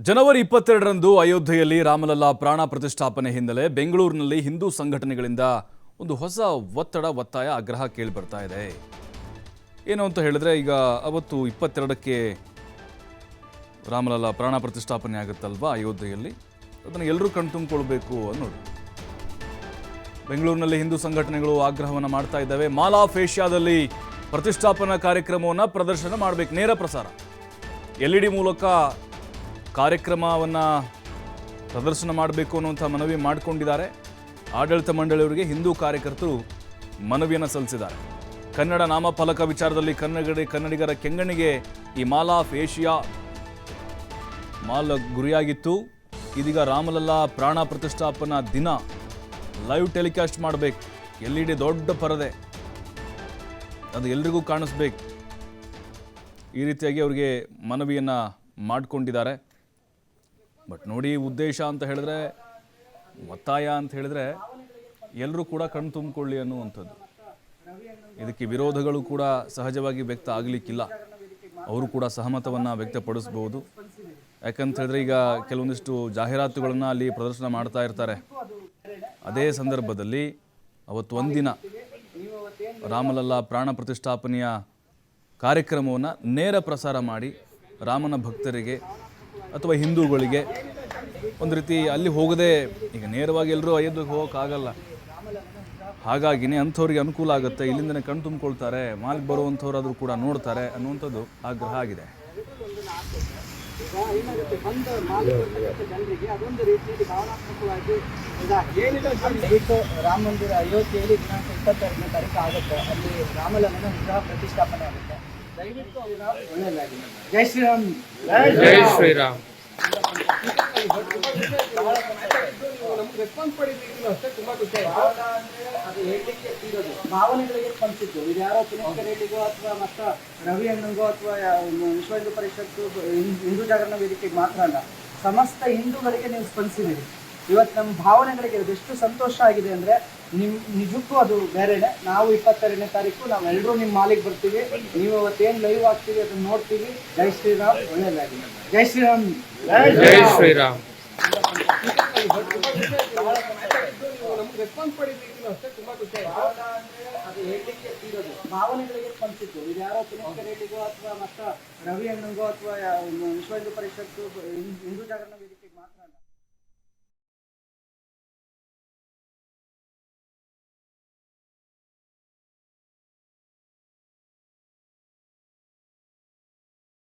ಜನವರಿ ಇಪ್ಪತ್ತೆರಡರಂದು ಅಯೋಧ್ಯೆಯಲ್ಲಿ ರಾಮಲಲ್ಲಾ ಪ್ರಾಣ ಪ್ರತಿಷ್ಠಾಪನೆ ಹಿನ್ನೆಲೆ ಬೆಂಗಳೂರಿನಲ್ಲಿ ಹಿಂದೂ ಸಂಘಟನೆಗಳಿಂದ ಒಂದು ಹೊಸ ಒತ್ತಡ, ಒತ್ತಾಯ, ಆಗ್ರಹ ಕೇಳಿ ಬರ್ತಾ ಇದೆ. ಏನು ಅಂತ ಹೇಳಿದ್ರೆ, ಈಗ ಅವತ್ತು ಇಪ್ಪತ್ತೆರಡಕ್ಕೆ ರಾಮಲಲ್ಲಾ ಪ್ರಾಣ ಪ್ರತಿಷ್ಠಾಪನೆ ಆಗುತ್ತಲ್ವಾ ಅಯೋಧ್ಯೆಯಲ್ಲಿ? ಅದನ್ನು ಎಲ್ಲರೂ ಕಣ್ತುಂಬಿಕೊಳ್ಬೇಕು ಅನ್ನೋದು. ಬೆಂಗಳೂರಿನಲ್ಲಿ ಹಿಂದೂ ಸಂಘಟನೆಗಳು ಆಗ್ರಹವನ್ನು ಮಾಡ್ತಾ ಇದ್ದಾವೆ. ಮಾಲ್ ಆಫ್ ಏಷ್ಯಾದಲ್ಲಿ ಪ್ರತಿಷ್ಠಾಪನಾ ಕಾರ್ಯಕ್ರಮವನ್ನು ಪ್ರದರ್ಶನ ಮಾಡಬೇಕು, ನೇರ ಪ್ರಸಾರ. ಎಲ್ ಇ ಡಿ ಮೂಲಕ ಕಾರ್ಯಕ್ರಮವನ್ನು ಪ್ರದರ್ಶನ ಮಾಡಬೇಕು ಅನ್ನುವಂಥ ಮನವಿ ಮಾಡಿಕೊಂಡಿದ್ದಾರೆ. ಆಡಳಿತ ಮಂಡಳಿಯವರಿಗೆ ಹಿಂದೂ ಕಾರ್ಯಕರ್ತರು ಮನವಿಯನ್ನು ಸಲ್ಲಿಸಿದ್ದಾರೆ. ಕನ್ನಡ ನಾಮಫಲಕ ವಿಚಾರದಲ್ಲಿ ಕನ್ನಡ ಕನ್ನಡಿಗರ ಕೆಂಗಣಿಗೆ ಈ ಮಾಲ್ ಆಫ್ ಏಷ್ಯಾ ಮಾಲ್ ಗುರಿಯಾಗಿತ್ತು. ಇದೀಗ ರಾಮಲಲ್ಲಾ ಪ್ರಾಣ ಪ್ರತಿಷ್ಠಾಪನಾ ದಿನ ಲೈವ್ ಟೆಲಿಕಾಸ್ಟ್ ಮಾಡಬೇಕು. ಎಲ್ ಇ ಡಿ ದೊಡ್ಡ ಪರದೆ. ಅದು ಎಲ್ರಿಗೂ ಕಾಣಿಸ್ಬೇಕು. ಈ ರೀತಿಯಾಗಿ ಅವರಿಗೆ ಮನವಿಯನ್ನು ಮಾಡಿಕೊಂಡಿದ್ದಾರೆ. ಬಟ್ ನೋಡಿ ಉದ್ದೇಶ ಅಂತ ಹೇಳಿದ್ರೆ, ಒತ್ತಾಯ ಅಂತ ಹೇಳಿದ್ರೆ ಎಲ್ಲರೂ ಕೂಡ ಕಣ್ಣು ತುಂಬಿಕೊಳ್ಳಿ ಅನ್ನುವಂಥದ್ದು. ಇದಕ್ಕೆ ವಿರೋಧಗಳು ಕೂಡ ಸಹಜವಾಗಿ ವ್ಯಕ್ತ ಆಗಲಿಕ್ಕಿಲ್ಲ. ಅವರು ಕೂಡ ಸಹಮತವನ್ನು ವ್ಯಕ್ತಪಡಿಸ್ಬೋದು. ಯಾಕಂತ ಹೇಳಿದ್ರೆ ಈಗ ಕೆಲವೊಂದಿಷ್ಟು ಜಾಹೀರಾತುಗಳನ್ನು ಅಲ್ಲಿ ಪ್ರದರ್ಶನ ಮಾಡ್ತಾ ಇರ್ತಾರೆ. ಅದೇ ಸಂದರ್ಭದಲ್ಲಿ ಅವತ್ತು ಒಂದಿನ ರಾಮಲಲ್ಲಾ ಪ್ರಾಣ ಪ್ರತಿಷ್ಠಾಪನೆಯ ಕಾರ್ಯಕ್ರಮವನ್ನು ನೇರ ಪ್ರಸಾರ ಮಾಡಿ ರಾಮನ ಭಕ್ತರಿಗೆ ಅಥವಾ ಹಿಂದೂಗಳಿಗೆ ಒಂದು ರೀತಿ ಅಲ್ಲಿ ಹೋಗದೆ ಈಗ ನೇರವಾಗಿ ಎಲ್ಲರೂ ಅಯೋಧ್ಯೆಗೆ ಹೋಗೋಕ್ಕಾಗಲ್ಲ. ಹಾಗಾಗಿನೇ ಅಂಥವ್ರಿಗೆ ಅನುಕೂಲ ಆಗುತ್ತೆ. ಇಲ್ಲಿಂದನೇ ಕಣ್ಣು ತುಂಬಿಕೊಳ್ತಾರೆ. ಮಾಲ್ಗೆ ಬರುವಂಥವ್ರಾದರೂ ಕೂಡ ನೋಡ್ತಾರೆ ಅನ್ನುವಂಥದ್ದು ಆಗ್ರಹ ಆಗಿದೆ. ರಾಮ ಮಂದಿರ ಅಯೋಧ್ಯೆಯಲ್ಲಿ ದಿನಾಂಕ ಇಪ್ಪತ್ತೆರಡನೇ ತಾರೀಕು ಆಗುತ್ತೆ. ಅಲ್ಲಿ ರಾಮಲಲ್ಲನ ವಿಗ್ರಹ ಪ್ರತಿಷ್ಠಾಪನೆ ಆಗುತ್ತೆ. ಜೈ ಶ್ರೀರಾಮ್. ಜೈ ಶ್ರೀರಾಮ್. ರೆಸ್ಪಾನ್ಸ್ ಮಾಡಿದ್ದೀವಿ ಅಷ್ಟೇ ತುಂಬಾ ಖುಷಿ ಆಯ್ತು ಅದು ಹೇಳಲಿಕ್ಕೆ ಇರೋದು ಭಾವನೆಗಳಿಗೆ ಸ್ಪಂದಿಸಿದ್ದು. ಇದು ಯಾರೋ ಪುನೀತ್ ರೆಡ್ಡಿಗೋ ಅಥವಾ ಮತ್ತ ರವಿ ಅಣ್ಣಂಗೋ ಅಥವಾ ವಿಶ್ವ ಹಿಂದೂ ಪರಿಷತ್ತು ಹಿಂದೂ ಜಾಗರಣ ವೇದಿಕೆಗೆ ಮಾತ್ರ ಅಲ್ಲ ಸಮಸ್ತ ಹಿಂದೂಗಳಿಗೆ ನೀವು ಸ್ಪಂದಿಸಿದ್ದೀರಿ. ಇವತ್ತು ನಮ್ಮ ಭಾವನೆಗಳಿಗೆ ಎಷ್ಟು ಸಂತೋಷ ಆಗಿದೆ ಅಂದ್ರೆ ನಿಮ್ ನಿಜಕ್ಕೂ ಅದು ಬೇರೆನೆ. ನಾವು ಇಪ್ಪತ್ತೆರಡನೇ ತಾರೀಕು ನಾವೆಲ್ಲರೂ ನಿಮ್ಮ ಮಾಲಿಗೆ ಬರ್ತೀವಿ. ನೀವು ಅವತ್ತೇನ್ ಲೈವ್ ಆಗ್ತೀವಿ ಅದನ್ನ ನೋಡ್ತೀವಿ. ಜೈ ಶ್ರೀರಾಮ್. ಒಳ್ಳೇದಾಗಿ ಜೈ ಶ್ರೀರಾಮ್. ಜೈ ಶ್ರೀರಾಮ್. ರೆಸ್ಪಾನ್ಸ್ ಅಷ್ಟೇ ತುಂಬಾ ಖುಷಿ ಆಯ್ತು ಅದು ಹೇಳಲಿಕ್ಕೆ ಇರೋದು ಭಾವನೆಗಳಿಗೆ ಸ್ಪಂದಿಸಿದ್ದು. ಇದು ಯಾರೋ ಪುನೀತ್ ರೆಡ್ಡಿಗೋ ಅಥವಾ ಮತ್ತ ರವಿ ಅಣ್ಣಂಗೋ ಅಥವಾ ವಿಶ್ವ ಹಿಂದೂ ಪರಿಷತ್ತು ಹಿಂದೂ ಜಾಗರಣ